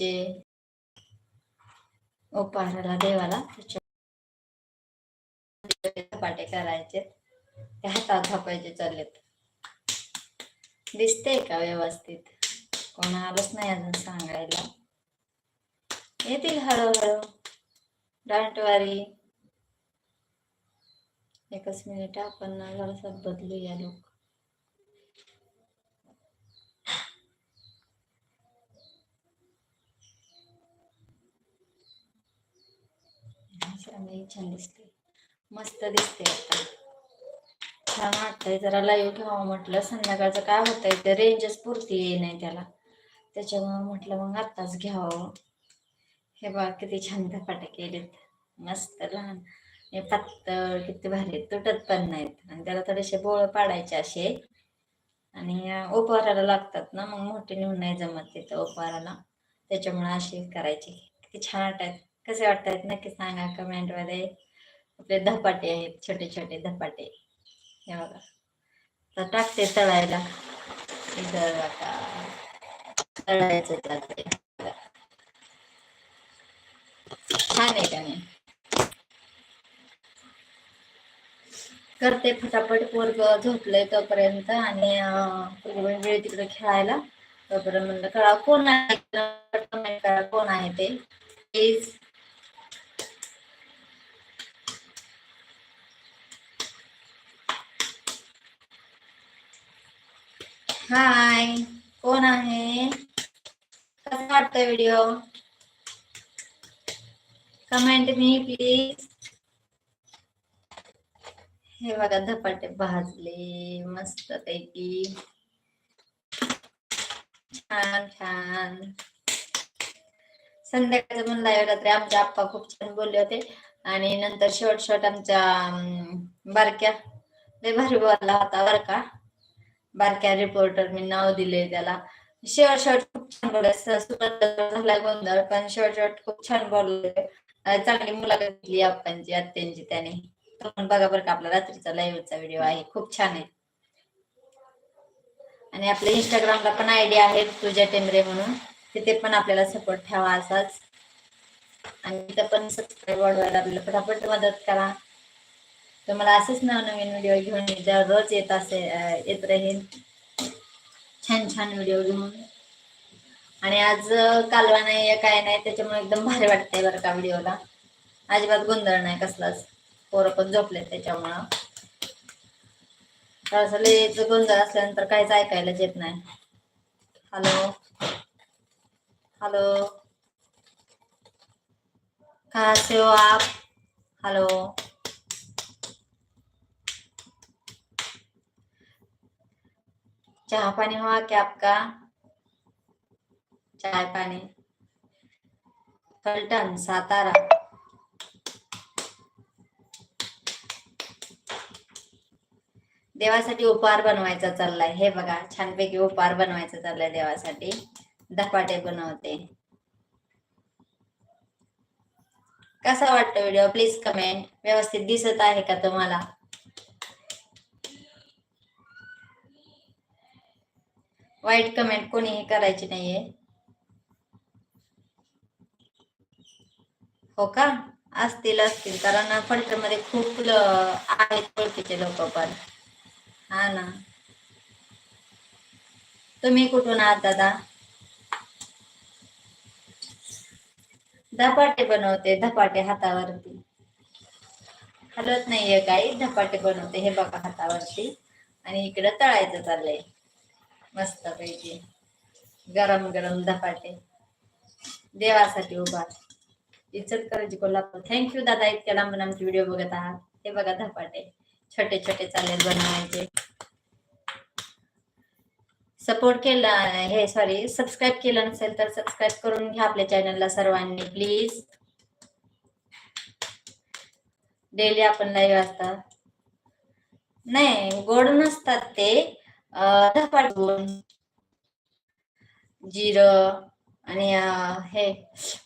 बनवायचे उपाहाराला देवाला पाटे करायचे. ते हातात थापायचे चाललेत. दिसते का व्यवस्थित? कोण आलंच नाही अजून सांगायला. येतील हळूहळू. डांटवारी. एकच मिनिट आपण जरासा बदलूया लोक. मी छान दिसते मस्त दिसते आता. छान वाटतंय जरा लाईव्ह घ्यावं म्हटलं. संध्याकाळचं काय होतंय ते रेंजच पुरती ये नाही त्याला. त्याच्यामुळे म्हटलं मग आत्ताच घ्यावं. हे बघ किती छान धपाटे केलेत. मस्त लहान. हे पातळ किती भारी आहेत, तुटत पण नाहीत. आणि त्याला थोडेसे बोळ पाडायचे असे. आणि उपवाराला उपहाराला लागतात ना मग मोठे नेऊन नाही जमत तिथं उपहाराला. त्याच्यामुळे असे करायचे. किती छान आहेत कसे वाटतात? नक्की सांगा कमेंटमध्ये. आपले धपाटे आहेत छोटे छोटे धपाटे. हे बघा. तर टाकते तळायला. तळायचं छान आहे का नाही? करते फटाफट. पोरग झोपलंय तोपर्यंत आणि वेळ पण तिकडे खेळायला. तोपर्यंत म्हणलं कळा कोण आहे? कोण आहे ते. प्लीज हाय कोण आहे? कसा वाटतोय व्हिडिओ कमेंट मी प्लीज हे बघा धपाटे भाजले मस्त पैकी छान छान. संध्याकाळचं पण लाईव्ह रात्री आमचे आप्पा खूप छान बोलले होते. आणि नंतर शेवट शॉर्ट आमच्या बारक्या. लय भारी बोलला होता बरं का? बारक्या रिपोर्टर मी नाव दिले त्याला. शेवट शेवट खूप छान बोलायचं झाला गोंधळ पण शेवट शेवट खूप छान बोलले. चांगली मुलाखत घेतली आपणची आत्यांची त्याने. बघा बरं का आपला रात्रीचा लाईव्हचा व्हिडिओ आहे. खूप छान आहे. आणि आपल्या इंस्टाग्रामला पण आयडिया आहे तुझ्या टेमरे म्हणून. तिथे पण आपल्याला सपोर्ट ठेवा असाच. आणि तिथं पण सबस्क्राईब वाढवायला आपल्याला फटाफट मदत करा. तर मला असेच नवनवीन व्हिडिओ घेऊन मी दररोज येत असे येत राहील छान छान व्हिडिओ घेऊन. आणि आज कालवा नाही काय नाही त्याच्यामुळे एकदम भारी वाटतंय बरं का व्हिडिओला अजिबात गोंधळ नाही कसलाच. पोरं पण झोपले त्याच्यामुळं. तर लयच गोंधळ असल्यानंतर काहीच ऐकायलाच येत नाही. हॅलो हॅलो कहाँ सेवा आप? चाय पानी हुआ क्या आपका चाय पानी फलटण सातारा. देवासाठी उपहार बनवायचा चाललाय. हे बघा छानपैकी उपहार बनवायचा चाललाय देवासाठी. धपाटे बनवते. कसा वाटतो व्हिडिओ? प्लीज कमेंट व्यवस्थित दिसत आहे का तुम्हाला? वाईट कमेंट कोणीही करायची नाहीये. हो का? असतील असतील. कारण फल्टरमध्ये मध्ये खूप आहेत ओळखीचे लोक पण. हा ना. तुम्ही कुठून आहात दादा? धपाटे बनवते धपाटे हातावरती. हलत नाहीये काही. धपाटे बनवते हे बघा हातावरती. आणि इकडे तळायचं चाललंय. मस्त पैकी. गरम गरम धपाटे. देवासाठी उभा. इज्जत करायची कोल्हापूर. थँक्यू दादा इतक्या लांबून आमचे व्हिडिओ बघत आहात. हे बघा धपाटे. छोटे छोटे चालेल बनवायचे. सपोर्ट केला हे सॉरी सबस्क्राईब केलं नसेल तर सबस्क्राईब करून घ्या आपल्या चॅनलला सर्वांनी प्लीज डेली आपण लाईव्ह असतात. नाही गोड नसतात ते. धपाट गोड जिरं आणि हे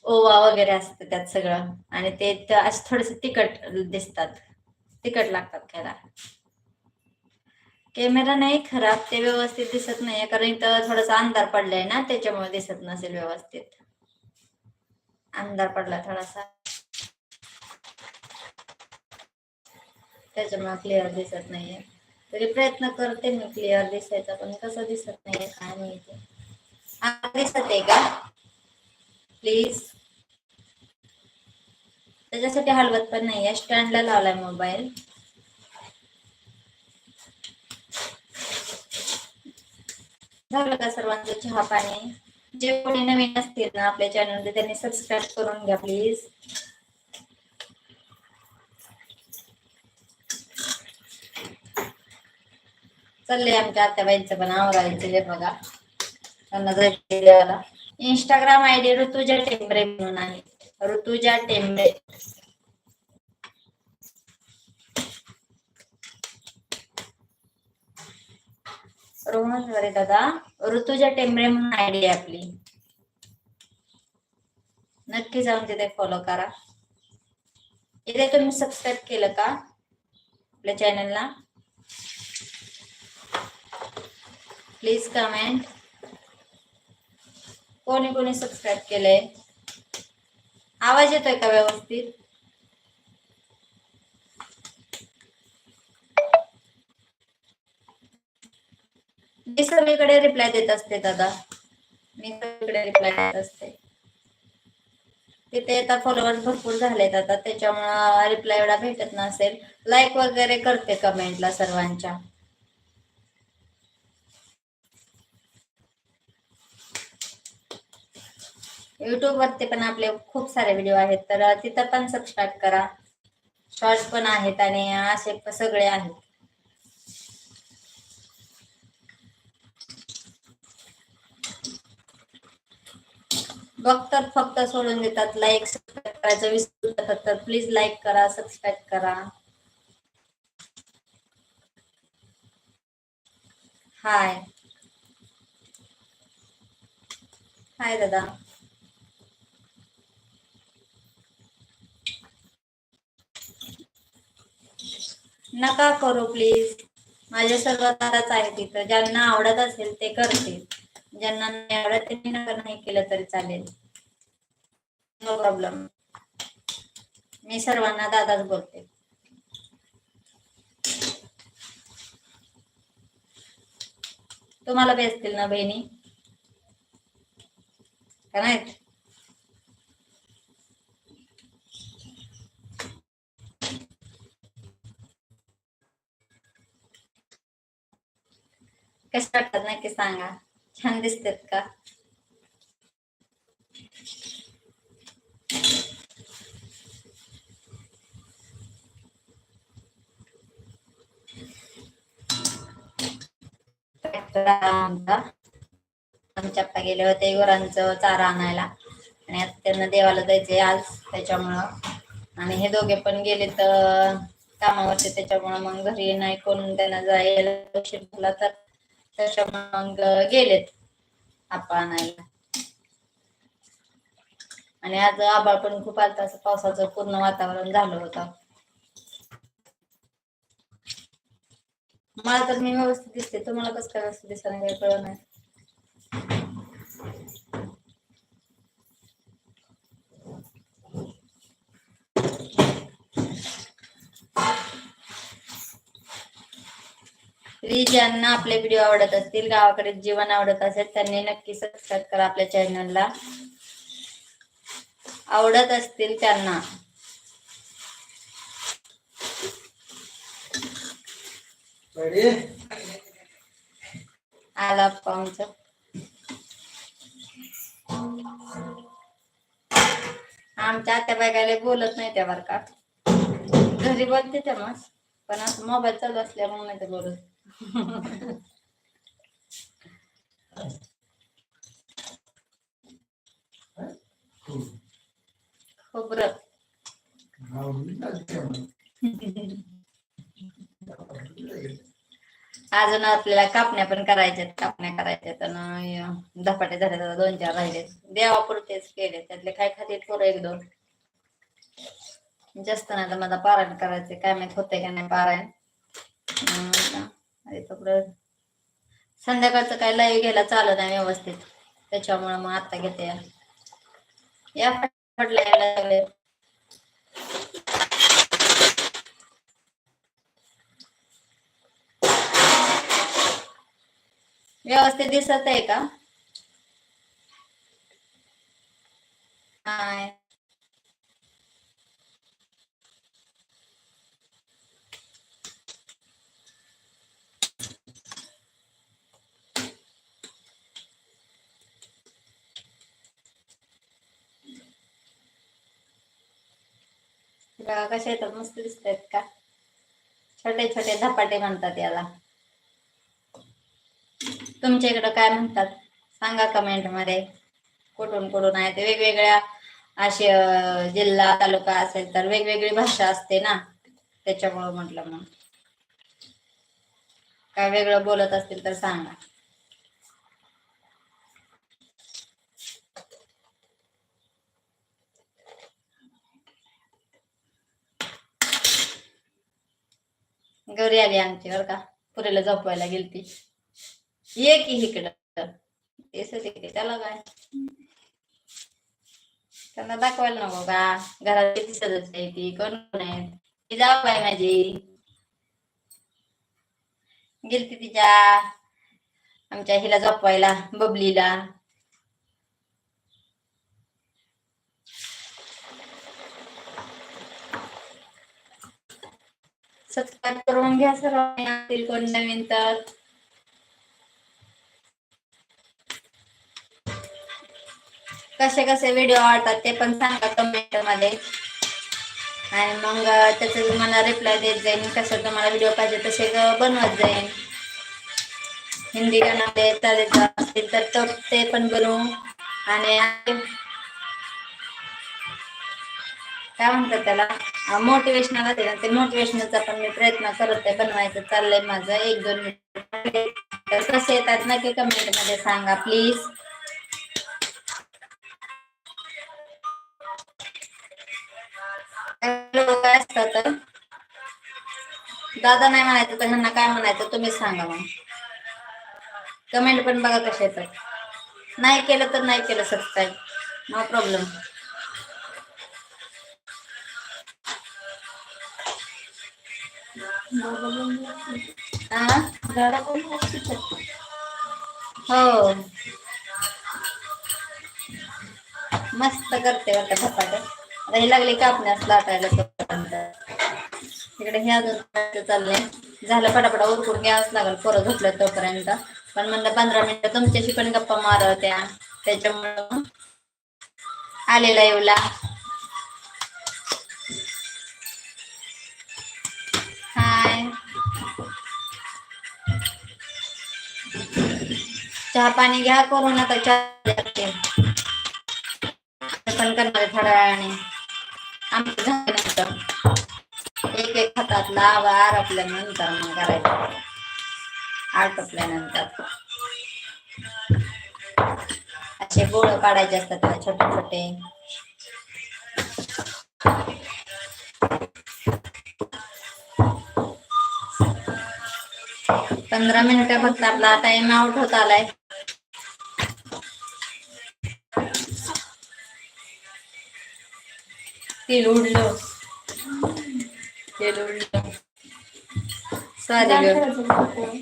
ओवा वगैरे असतं त्यात सगळं. आणि ते असं थोडेसे तिखट दिसतात. तिखट लागतात खायला. कॅमेरा नाही खराब ते व्यवस्थित दिसत नाहीये. कारण इथं थोडासा अंधार पडलाय ना त्याच्यामुळे दिसत नसेल व्यवस्थित. अंधार पडला थोडासा. त्याच्यामुळे क्लिअर दिसत नाहीये. तरी प्रयत्न करते मी क्लिअर दिसायचा पण कसं दिसत नाहीये काय माहिती. आता दिसत आहे का? प्लीज त्याच्यासाठी हलवत पण नाहीये स्टँडला लावलाय मोबाईल झालं का सर्वांचं चहा पाणी? जे कोणी नवीन असतील ना आपल्या चॅनल त्यांनी सबस्क्राईब करून घ्या प्लीज चाललंय आमच्या आत्याबाईंचं पण आवरायचं हे बघा. त्यांना जायचं देवाला Instagram I D Rutuja Tembre म्हणून आहे. ऋतुजा टेंबरे. रोहन वरे दादा ऋतुजा टेंबरे म्हणून आयडी आहे आपली. नक्की जाऊन तिथे फॉलो करा. इथे तुम्ही सबस्क्राईब केलं का? आपल्या चॅनलला प्लीज कमेंट कोणी कोणी सबस्क्राईब केलंय? आवाज येतोय का व्यवस्थित? मी सगळीकडे रिप्लाय देत असते दादा. मी सगळीकडे रिप्लाय देत असते. तिथे आता फॉलोअर्स भरपूर झालेत आता त्याच्यामुळं रिप्लाय एवढा भेटत नसेल. लाईक वगैरे करते कमेंटला सर्वांच्या. युट्यूब वरती पण आपले खूप सारे व्हिडिओ आहेत तर तिथं पण सबस्क्राईब करा. शॉर्ट्स पण आहेत आणि असे सगळे आहेत. बघतात फक्त सोडून देतात. लाईक सबस्क्राईब करायचं विसरून जातात तर प्लीज लाईक करा सबस्क्राईब करा. हाय हाय दादा. नका करू प्लीज माझे सर्व दादाच आहे तिथं. ज्यांना आवडत असेल ते करतील. ज्यांना नाही आवडत त्यांनी नका नाही केलं तरी चालेल. नो प्रॉब्लेम मी सर्वांना दादाच बोलते. तुम्हाला भेटतील ना बहिणी? का नाहीत कशा वाटतात नक्की सांगा? छान दिसतात का? आमच्या आप्पा गेले होते गुरांचं चारा आणायला. आणि आता त्यांना देवाला जायचंय आज त्याच्यामुळं. आणि हे दोघे पण गेले तर कामावरती त्याच्यामुळं मग घरी नाही कोण त्यांना जायला. उशीर झाला तर त्याच्यामुळे मग गेलेत आपा आणायला. आणि आज आबाळ पण खूप आलता असं पावसाचं पूर्ण वातावरण झालं होतं. मला तर मी व्यवस्थित दिसते. तुम्हाला कसं काय व्यवस्थित दिसायला काही कळलं नाही. प्लीज ज्यांना आपले व्हिडिओ आवडत असतील गावाकडे जीवन आवडत असेल त्यांनी नक्की सबस्क्राईब करा आपल्या चॅनलला आवडत असतील त्यांना? आला आमचं आमच्या आत्या बायकाला बोलत नाही त्या बरं का घरी बोलते त्या मग पण असं मोबाईल चालू असल्यामुळे नाही ते बोलत. खोबरं. अजून आपल्याला कापण्या पण करायच्यात कापण्या करायच्यात आणि धपाटे झाले तर दोन चार राहिले. देवापुरतेच केले त्यातले काय खाते थोडं एक दोन. जास्त नाही तर मला पारायण करायचे काय माहीत होते का नाही पारायण. अं, संध्याकाळचं काय लय घ्यायला चालत नाही व्यवस्थित. त्याच्यामुळे मग आता घेते. या सगळे. व्यवस्थित दिसत आहे का? हाय. कशा कसे येतात मस्त दिसत आहेत का? छोटे छोटे धपाटे म्हणतात याला. तुमच्या इकडं काय म्हणतात? सांगा कमेंटमध्ये. कुठून कुठून आहे ते वेगवेगळ्या असे जिल्हा तालुका असेल तर वेगवेगळी भाषा असते ना. त्याच्यामुळं म्हटलं मग. काय वेगळं बोलत असतील तर सांगा. गौरी आली आमची बरं का. पुरीला झोपवायला गेलती. ये की इकडं. त्याला काय त्यांना दाखवायला नको का? घरात किती सदस्य आहे ती? कोण कोण आहेत? ती जाऊ बाय माझी. गेलती तिच्या आमच्या हिला झोपवायला बबलीला. सबस्क्राईब करून घ्या सर्वांनी. कोण नवीन तर कसे कसे व्हिडिओ आवडतात ते पण सांगा कमेंटमध्ये. आणि मग त्याचा तुम्हाला रिप्लाय देत जाईन. कसं तुम्हाला व्हिडिओ पाहिजे तसे बनवत जाईन. हिंदी गाण्यामध्ये चालेल असतील तर ते पण बनवू. आणि काय म्हणतात त्याला? मोटिवेशनल असेल ना, ते मोटिवेशनलचा पण मी प्रयत्न करत आहे बनवायचं चाललंय माझं. एक दोन मिनिट. तर कसे येतात नक्की कमेंटमध्ये सांगा प्लीज काय असतं दादा नाही म्हणायचं तर ह्यांना काय म्हणायचं तुम्हीच सांगा मग. कमेंट पण बघा कसे येतात. नाही केलं तर नाही केलं सबस्क्राईब नो प्रॉब्लेम हो. मस्त करते वाटत धपाटे आता हे लागले कापण्यास लाटायला तोपर्यंत. तिकडे हे अजून चाललंय. झालं पटापटा उरकून घ्यावंच लागेल पोरं झोपलं तोपर्यंत. पण म्हणलं पंधरा मिनिटं तुमच्याशी पण गप्पा मारवत्या. त्याच्यामुळं आलेला येऊला चहा पाणी घ्या कोरोना आता चहा पण करणार आहे थोड्या वेळाने. आमचं झाल्यानंतर एक एक हातातला लावा आरपल्यानंतर मग करायचं. आटपल्यानंतर असे गोळ काढायचे असतात छोटे छोटे. पंधरा मिनिटं फक्त आपला टाइम आउट होत आलाय. तेल उडलं तेल उडलं सॉरी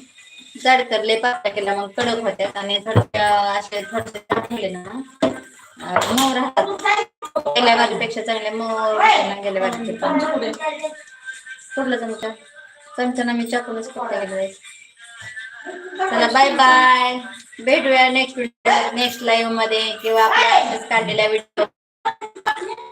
जाड करले पातळ केला मग कडक होत्यात आणि थोडक्या असे थोडसे ठेवले ना. मऊ राहतात. गेल्या वारीपेक्षा चांगले मऊ गेल्या वारीपेक्षा सोडलं चमचा. चमचा मी चाकूनच करते गेल्या चला बाय बाय भेटूया नेक्स्ट नेक्स्ट लाईव्हमध्ये किंवा आपल्या काढलेल्या व्हिडिओ